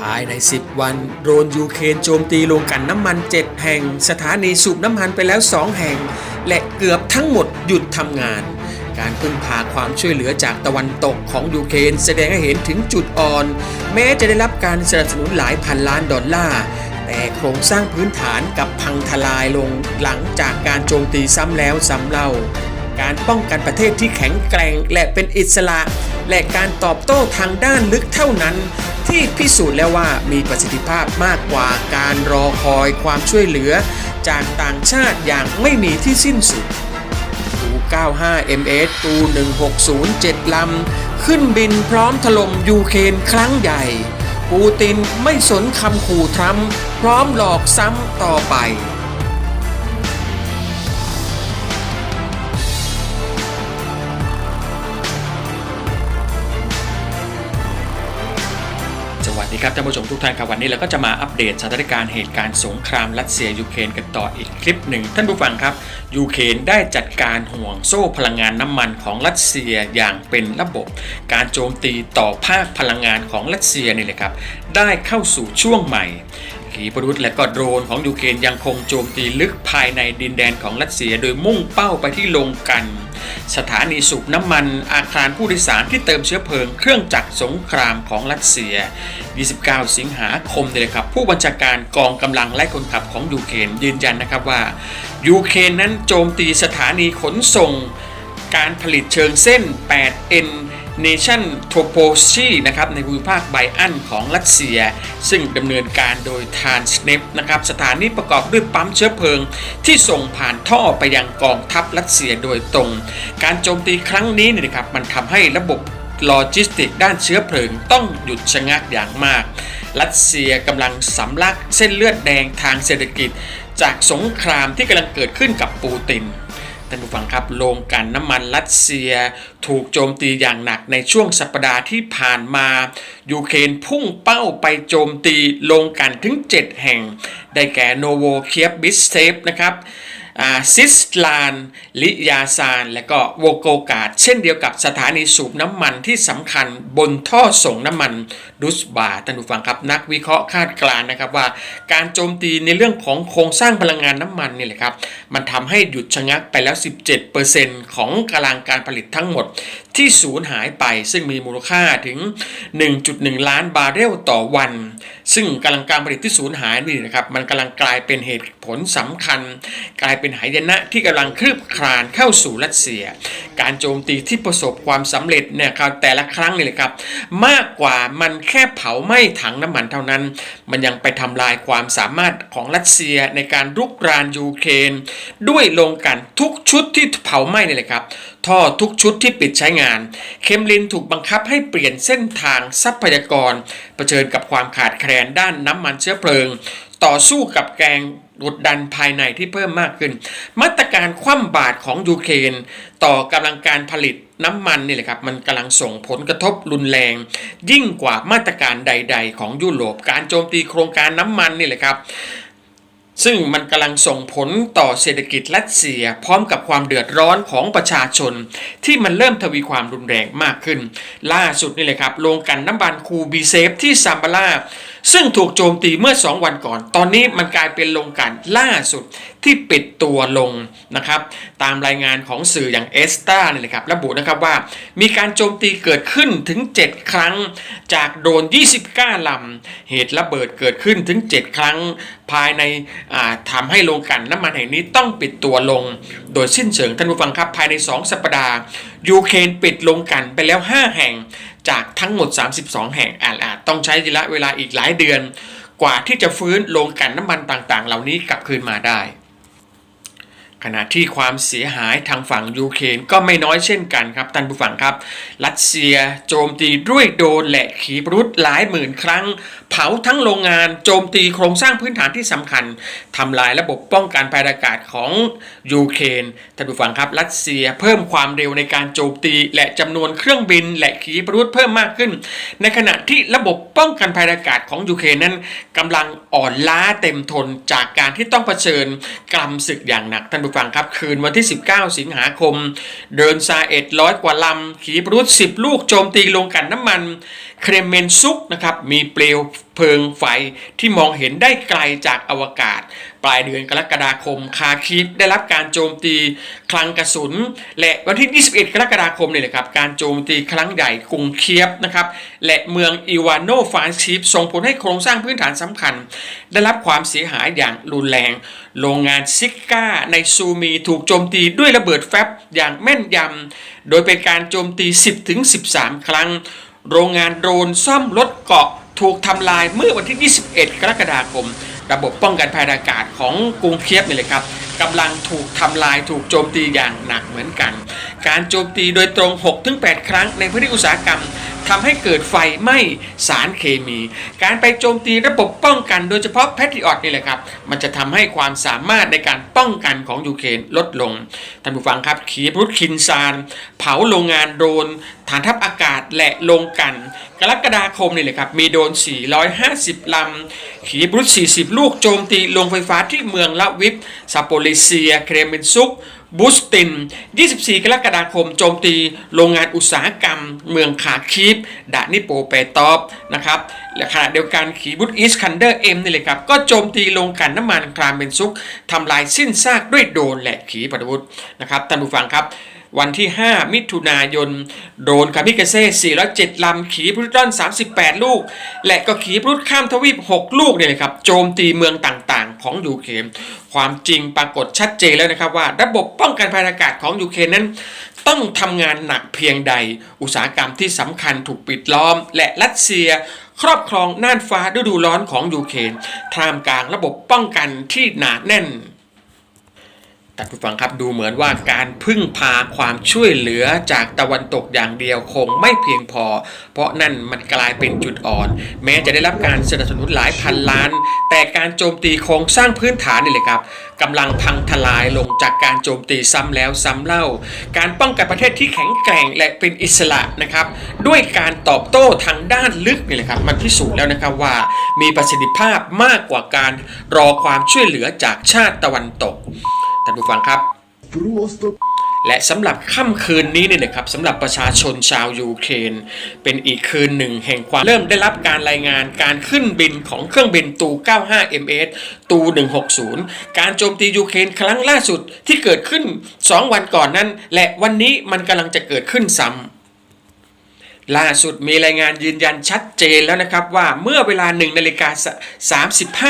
ภายใน 10 วันโดรนยูเครนโจมตีโรงกลันน้ำมัน 7 แห่ง สถานีสูบน้ำมันไปแล้ว 2 แห่ง และเกือบทั้งหมดหยุดทำงาน การพึ่งพาความช่วยเหลือจากตะวันตกของยูเครนแสดงให้เห็นถึงจุดอ่อน แม้จะได้รับการสนับสนุนหลายพันล้านดอลลาร์แต่โครงสร้างพื้นฐานกับพังทลายลงหลังจากการโจมตีซ้ำแล้วซ้ำเล่า การป้องกันประเทศที่แข็งแกร่งและเป็นอิสระ และการตอบโต้ทางด้านลึกเท่านั้น ที่พิสูจน์แล้วว่ามีประสิทธิภาพมากกว่าการรอคอยความช่วยเหลือ จากต่างชาติอย่างไม่มีที่สิ้นสุดตู 95 MS ตู 1607 ลำ ขึ้นบินพร้อมถล่มยูเครนครั้งใหญ่ ปูตินไม่สนคำขู่ทรัมป์พร้อมหลอกซ้ำต่อไป ดีครับท่านผู้ชมทุกท่านครับวันนี้เราก็จะมาอัปเดตสถานการณ์เหตุการณ์สงครามรัสเซียยูเครนกันต่ออีกคลิปหนึ่งท่านผู้ฟังครับยูเครนได้จัดการห่วงโซ่พลังงานน้ำมันของรัสเซียอย่างเป็นระบบ การโจมตีต่อภาคพลังงานของรัสเซียนี่แหละครับได้เข้าสู่ช่วงใหม่ ขีปนาวุธและก็โดรนของยูเครนยังคงโจมตีลึกภายในดินแดนของรัสเซีย โดยมุ่งเป้าไปที่โรงกัน สถานีสูบน้ำมันอาคารผู้โดยสารที่เติมเชื้อเพลิงเครื่องจักรสงครามของรัสเซีย 29 สิงหาคมเนี่ยนะครับ ผู้บัญชาการกองกำลังและคนขับของยูเครนยืนยันนะครับว่ายูเครนนั้นโจมตีสถานีขนส่งการผลิตเชิงเส้น 8N Nation Toposi นะครับในภูมิภาคไบอันของรัสเซีย ซึ่งดำเนินการโดยทานสเนปนะครับสถานีประกอบด้วยปั๊มเชื้อเพลิง ที่ส่งผ่านท่อไปยังกองทัพรัสเซียโดยตรง การโจมตีครั้งนี้เนี่ยนะครับมันทำให้ระบบโลจิสติกด้านเชื้อเพลิงต้องหยุดชะงักอย่างมาก รัสเซียกำลังสำลักเส้นเลือดแดงทางเศรษฐกิจ จากสงครามที่กำลังเกิดขึ้นกับปูติน ท่านผู้ฟังครับโรงกันน้ำมันรัสเซีย ถูกโจมตีอย่างหนักในช่วงสัปดาห์ที่ผ่านมา ยูเครนพุ่งเป้าไปโจมตีโรงกันถึง 7 แห่ง ได้แก่โนโวเคียบบิสเทปนะครับ ซิสลาน ลิยาซาน และก็โวโกกาด เช่นเดียวกับสถานีสูบน้ำมันที่สำคัญบนท่อส่งน้ำมันดุสบาท่านผู้ฟังครับนักวิเคราะห์คาดการณ์นะครับว่า การโจมตีในเรื่องของโครงสร้างพลังงานน้ำมันนี่แหละครับ มันทำให้หยุดชะงักไปแล้ว 17%ของกำลังการผลิตทั้งหมด ที่สูญหายไป ซึ่งมีมูลค่าถึง 1.1 ล้านบาร์เรลต่อวัน ซึ่งกำลังการผลิตที่สูญหายนี่นะครับมันกำลังกลายเป็นเหตุผลสำคัญ กลายเป็นหายนะที่กำลังคลืบคลานเข้าสู่รัสเซีย การโจมตีที่ประสบความสำเร็จเนี่ยครับแต่ละครั้งนี่เลยครับ มากกว่ามันแค่เผาไหม้ถังน้ำมันเท่านั้น มันยังไปทำลายความสามารถของรัสเซียในการรุกรานยูเครนด้วยโรงกันทุกชุดที่เผาไหม้นี่เลยครับท่อทุกชุดที่ปิดใช้งาน เคมลินถูกบังคับให้เปลี่ยนเส้นทางทรัพยากรเผชิญกับความขาดแคลนด้านน้ำมันเชื้อเพลิง ต่อสู้กับแกงกดดันภายในที่เพิ่มมากขึ้น มาตรการคว่ำบาตรของยูเครนต่อกำลังการผลิตน้ำมันนี่แหละครับมันกำลังส่งผลกระทบรุนแรง ยิ่งกว่ามาตรการใด ๆ ของยุโรปการโจมตีโครงการน้ำมันนี่แหละครับ ซึ่งมันกำลังส่งผลต่อเศรษฐกิจรัสเซีย พร้อมกับความเดือดร้อนของประชาชน ที่มันเริ่มทวีความรุนแรงมากขึ้น ล่าสุดนี่เลยครับโรงกันน้ำมันคูบีเซฟที่ซัมบารา ซึ่งถูกโจมตีเมื่อ 2 วันก่อน ตอนนี้มันกลายเป็นโรงกลันล่าสุดที่ปิดตัวลงนะครับ ตามรายงานของสื่ออย่างเอสตาเนี่ยเลยครับระบุนะครับว่ามีการโจมตีเกิดขึ้นถึง 7 ครั้ง จากโดรน 29 ลำ เหตุระเบิดเกิดขึ้นถึง 7 ครั้ง ภายในทำให้โรงกันน้ำมันแห่งนี้ต้องปิดตัวลง โดยสิ้นเชิงท่านผู้ฟังครับภายใน 2 สัปดาห์ยูเครนปิดโรงกันไปแล้ว 5 แห่ง จากทั้งหมด 32 แห่งอาจต้องใช้ระยะเวลาอีกหลายเดือน กว่าที่จะฟื้นโรงกันน้ำมันต่างๆ เหล่านี้กลับคืนมาได้ ขณะที่ความเสียหายทางฝั่งยูเครนก็ไม่น้อยเช่นกันครับท่านผู้ฟังครับ รัสเซียโจมตีด้วยโดรนและขีปรุธหลายหมื่นครั้ง เผาทั้งโรงงานโจมตีโครงสร้างพื้นฐานที่สำคัญทำลายระบบป้องกันภัยอากาศของยูเครนท่านผู้ฟังครับรัสเซียเพิ่มความเร็วในการโจมตี และจำนวนเครื่องบิน และขีปนาวุธเพิ่มมากขึ้น ในขณะที่ระบบป้องกันภัยอากาศของยูเครนนั้นกำลังอ่อนล้าเต็มทนจากการที่ต้องเผชิญกรรมศึกอย่างหนักท่านผู้ฟังครับ คืนวันที่ 19 สิงหาคม เดินซาเอ็ดร้อยกว่าลำขีปนาวุธ10 ลูกโจมตีลงกลันน้ำมัน เครเมนซุกนะครับมีเปลวเพลิงไฟที่มองเห็นได้ไกลจากอวกาศ ปลายเดือนกรกฎาคมคาคีฟได้รับการโจมตีคลังกระสุน และวันที่ 21 กรกฎาคมเนี่ยนะครับการโจมตีครั้งใหญ่กรุงเคียฟนะครับและเมืองอีวานโนฟานชีฟส่งผลให้โครงสร้างพื้นฐานสำคัญ ได้รับความเสียหายอย่างรุนแรง โรงงานซิก้าในซูมีถูกโจมตีด้วยระเบิดแฟบอย่างแม่นยำโดยเป็นการโจมตี 10-13 ครั้ง โรงงานโดรนซ่อมรถเกาะถูกทำลายเมื่อวันที่ 21 กรกฎาคม ระบบป้องกันภัยอากาศของกรุงเคียบนี่เลยครับกำลังถูกทำลายถูกโจมตีอย่างหนักเหมือนกัน การโจมตีโดยตรง 6-8 ครั้งในพื้นที่อุตสาหกรรม ทำให้เกิดไฟไหม้สารเคมี การไปโจมตีระบบป้องกันโดยเฉพาะแพทริออตนี่แหละครับ มันจะทำให้ความสามารถในการป้องกันของยูเครนลดลง ท่านผู้ฟังครับ ขีปรุธคินซาน เผาโรงงานโดรน ฐานทัพอากาศและโรงกัน กรกฎาคมนี่แหละครับ มีโดรน 450 ลำ ขีปรุธ 40 ลูกโจมตีโรงไฟฟ้าที่เมืองละวิปซาโปลิเซีย เครเมนซุก บูสติน 24 กรกฎาคม โจมตีโรงงานอุตสาหกรรม เมืองคาคีฟดานิโปเปตอฟนะครับและขณะเดียวกันขีบุตอีสคันเดอร์เอ็มนี่เลยครับ ก็โจมตีโรงกลันน้ำมันครามเบนซุกทำลายสิ้นซากด้วยโดนและขีปนาวุธนะครับท่านผู้ฟังครับวันที่ 5 มิถุนายน โดนคามิกาเซ่ 407 ลำ ขีปรุตอน 38 ลูก และก็ขีปรุตข้ามทวีป 6 ลูกเนี่ยนะครับ โจมตีเมืองต่าง ของยูเครนความจริงปรากฏชัดเจนแล้วนะครับว่า ระบบป้องกันภัยอากาศของยูเครนนั้น ต้องทำงานหนักเพียงใด อุตสาหกรรมที่สำคัญถูกปิดล้อม และรัสเซียครอบครองน่านฟ้าฤดูร้อนของยูเครนท่ามกลางระบบป้องกันที่หนาแน่น ท่านผู้ฟังครับดูเหมือนว่าการพึ่งพาความช่วยเหลือจากตะวันตกอย่างเดียวคงไม่เพียงพอ เพราะนั่นมันกลายเป็นจุดอ่อน แม้จะได้รับการสนับสนุนหลายพันล้าน แต่การโจมตีโครงสร้างพื้นฐานนี่เลยครับกำลังพังทลายลงจากการโจมตีซ้ำแล้วซ้ำเล่า การป้องกันประเทศที่แข็งแกร่งและเป็นอิสระนะครับ ด้วยการตอบโต้ทางด้านลึกนี่แหละครับมันพิสูจน์แล้วนะครับว่า มีประสิทธิภาพมากกว่าการรอความช่วยเหลือจากชาติตะวันตก ท่านผู้ฟังครับ และสำหรับค่ำคืนนี้เนี่ยนะครับสำหรับประชาชนชาวยูเครน เป็นอีกคืนหนึ่งแห่งความเริ่มได้รับการรายงานการขึ้นบินของเครื่องบินตู 95MS ตู 160 การโจมตียูเครนครั้งล่าสุดที่เกิดขึ้น 2 วันก่อนนั้น และวันนี้มันกำลังจะเกิดขึ้นซ้ำ ล่าสุดมีรายงานยืนยันชัดเจนแล้วนะครับว่าเมื่อเวลา1นาฬิกา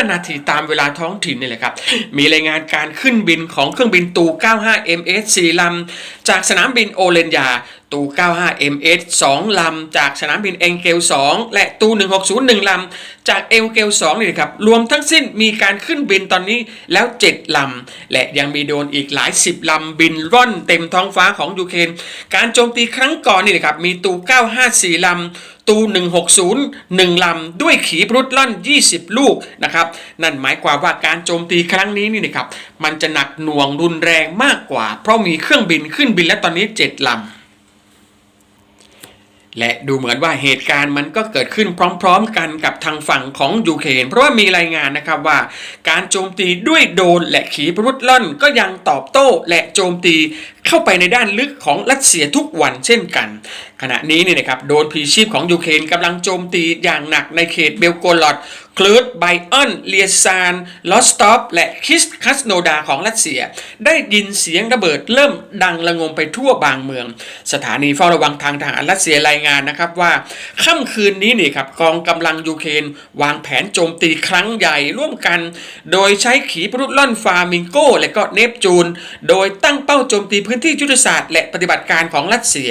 35 นาทีตามเวลาท้องถิ่นนี่แหละครับ มีรายงานการขึ้นบินของเครื่องบินตู 95 MS 4ลำจากสนามบินโอเลนยาตู95 MS 2 ลำ จากสนามบินเองเกล 2 และตู160 1 ลำ จากเอลเกล 2 นี่นะครับ รวมทั้งสิ้นมีการขึ้นบินตอนนี้แล้ว 7 ลำ และยังมีโดนอีกหลาย 10 ลำ บินร่อนเต็มท้องฟ้าของยูเครน การโจมตีครั้งก่อนนี่นะครับ มีตู954 ลำตู160 1 ลำ ด้วยขีปรุดล่อน 20 ลูกนะครับ นั่นหมายความว่าการโจมตีครั้งนี้นี่นะครับ มันจะหนักหน่วงรุนแรงมากกว่า เพราะมีเครื่องบินขึ้นบินแล้วตอนนี้ 7 ลำ และดูเหมือนว่าเหตุการณ์มันก็เกิดขึ้นพร้อมๆกันกับทางฝั่งของยูเครนเพราะว่ามีรายงานนะครับว่า การโจมตีด้วยโดรนและขีปรุธล่อนก็ยังตอบโต้และโจมตี เข้าไปในด้านลึกของรัสเซียทุกวันเช่นกัน ขณะนี้นี่นะครับโดนพีชีพของยูเครนกำลังโจมตีอย่างหนักในเขตเบลโกรอดคลูดไบออนเลียซานลอสตอปและคิสคัสโนดาของรัสเซีย ได้ยินเสียงระเบิดเริ่มดังระงมไปทั่วบางเมือง สถานีเฝ้าระวังทางทหารรัสเซียรายงานนะครับว่าค่ำคืนนี้นี่ครับกองกำลังยูเครนวางแผนโจมตีครั้งใหญ่ร่วมกัน โดยใช้ขีปรุดล่อนฟามิงโก และก็เนปจูน โดยตั้งเป้าโจมตีพื้นที่ยุทธศาสตร์และปฏิบัติการของรัสเซีย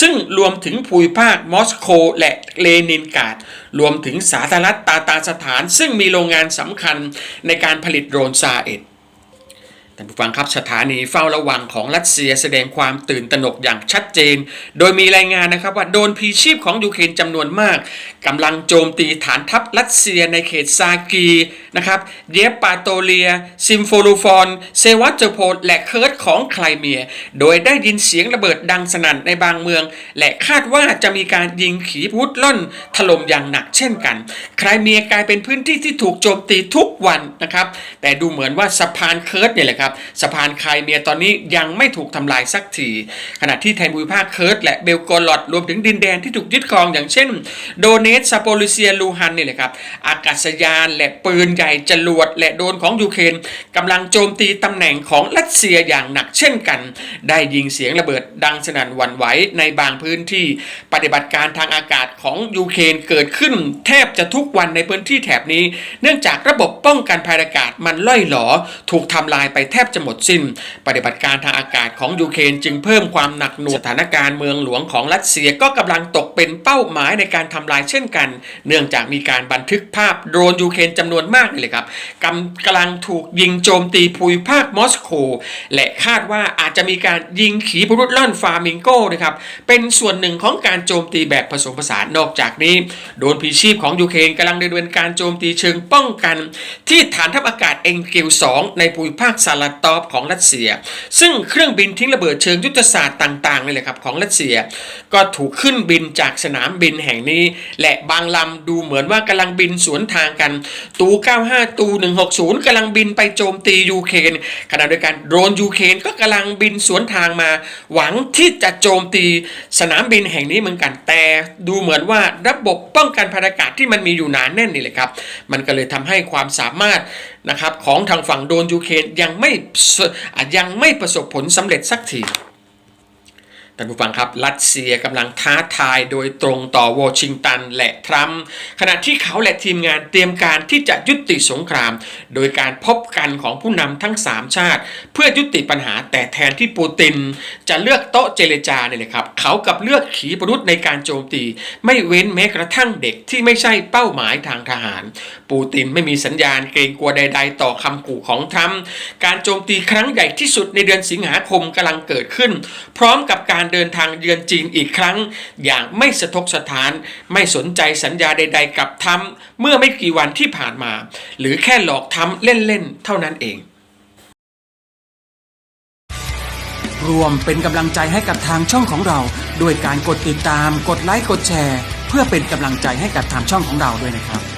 ซึ่งรวมถึงภูมิภาคมอสโกและเลนินกาดรวมถึงสาธารณรัฐตาตาสถาน ซึ่งมีโรงงานสำคัญในการผลิตโดรนซาเอ็ดท่านผู้ฟังครับสถานีเฝ้าระวังของรัสเซียแสดงความตื่นตระหนกอย่างชัดเจน โดยมีรายงานนะครับว่าโดนพีชีพของยูเครนจำนวนมาก กำลังโจมตีฐานทัพรัสเซียในเขตซากีนะครับเยปาโตเลีย ซิมโฟลูฟอน เซวัตเจโพลและเคิร์ตของไครเมีย โดยได้ยินเสียงระเบิดดังสนั่นในบางเมือง และคาดว่าจะมีการยิงขีปนาวุธล่อนถล่มอย่างหนักเช่นกัน ไครเมียกลายเป็นพื้นที่ที่ถูกโจมตีทุกวันนะครับ แต่ดูเหมือนว่าสะพานเคิร์ตเนี่ยแหละครับสะพานไครเมียตอนนี้ยังไม่ถูกทำลายสักทีขณะที่แทนภูมิภาคเคิร์ตและเบลโกรอดรวมถึงดินแดนที่ถูกยึดครองอย่างเช่น โดเนตซาโปลิเซียลูฮันนี่แหละครับอากาศยานและปืนใหญ่จรวดและโดรนของยูเครนกำลังโจมตีตำแหน่งของรัสเซียอย่างหนักเช่นกัน ได้ยิงเสียงระเบิดดังสนั่นหวั่นไหวในบางพื้นที่ปฏิบัติการทางอากาศของยูเครนเกิดขึ้น แทบจะทุกวันในพื้นที่แถบนี้ เนื่องจากระบบป้องกันภัยอากาศมันล่อยหลอ ถูกทำลายไปแทบจะหมดสิ้น ปฏิบัติการทางอากาศของยูเครนจึงเพิ่มความหนักหน่วงสถานการณ์เมืองหลวงของรัสเซียก็กำลังตกเป็นเป้าหมายในการทำลายเช่นกัน เนื่องจากมีการบันทึกภาพโดรนยูเครนจำนวนมากเลยครับกำกำลังถูกยิงโจมตีภูมิภาคมอสโกและคาดว่าอาจจะมีการยิงขีปนาวุธล่อนฟามิงโกนะครับเป็นส่วนหนึ่งของการโจมตีแบบผสมผสานนอกจากนี้ โดรนพีชีพของยูเครนกำลังดำเนินการโจมตีเชิงป้องกัน ที่ฐานทัพอากาศเอ็งเกล2ในภูมิภาคซาลาตอฟของรัสเซีย ซึ่งเครื่องบินทิ้งระเบิดเชิงยุทธศาสตร์ต่างๆนี่แหละครับของรัสเซีย ก็ถูกขึ้นบินจากสนามบินแห่งนี้ และบางลำดูเหมือนว่ากำลังบินสวนทางกัน ตู 95 ตู 160กำลังบินไปโจมตียูเครนขณะเดียวกันโดรนยูเครนก็กำลังบินสวนทางมา หวังที่จะโจมตีสนามบินแห่งนี้เหมือนกันแต่ดูเหมือนว่าระบบป้องกันภัยอากาศที่มันมีอยู่หนานแน่นนี่แหละครับ มันก็เลยทำให้ความสามารถนะครับของทางฝั่งโดนยูเครนยังไม่ยังไม่ประสบผลสำเร็จสักทีานผู้ฟังครับ รัสเซียกำลังท้าทายโดยตรงต่อวอชิงตันและทรัมป์ขณะที่เขาและทีมงานเตรียมการที่จะยุติสงคราม โดยการพบกันของผู้นำทั้ง 3 ชาติ เพื่อยุติปัญหาแต่แทนที่ปูติน จะเลือกโต๊ะเจรจาเนี่ยเลยครับ เขากับเลือกขีปนาวุธในการโจมตี ไม่เว้นแม้กระทั่งเด็กที่ไม่ใช่เป้าหมายทางทหาร ปูตินไม่มีสัญญาณเกรงกลัวใด ๆ ต่อคำขู่ของทรัมป์การโจมตีครั้งใหญ่ที่สุดในเดือนสิงหาคมกำลังเกิดขึ้น พร้อมกับการเดินทางเยือนจีนอีกครั้ง อย่างไม่สะทกสถาน ไม่สนใจสัญญาใด ๆ กับทรัมป์เมื่อไม่กี่วันที่ผ่านมา หรือแค่หลอกทรัมป์เล่น ๆ เท่านั้นเอง รวมเป็นกำลังใจให้กับทางช่องของเรา ด้วยการกดติดตาม กดไลค์ กดแชร์ เพื่อเป็นกำลังใจให้กับทางช่องของเราด้วยนะครับ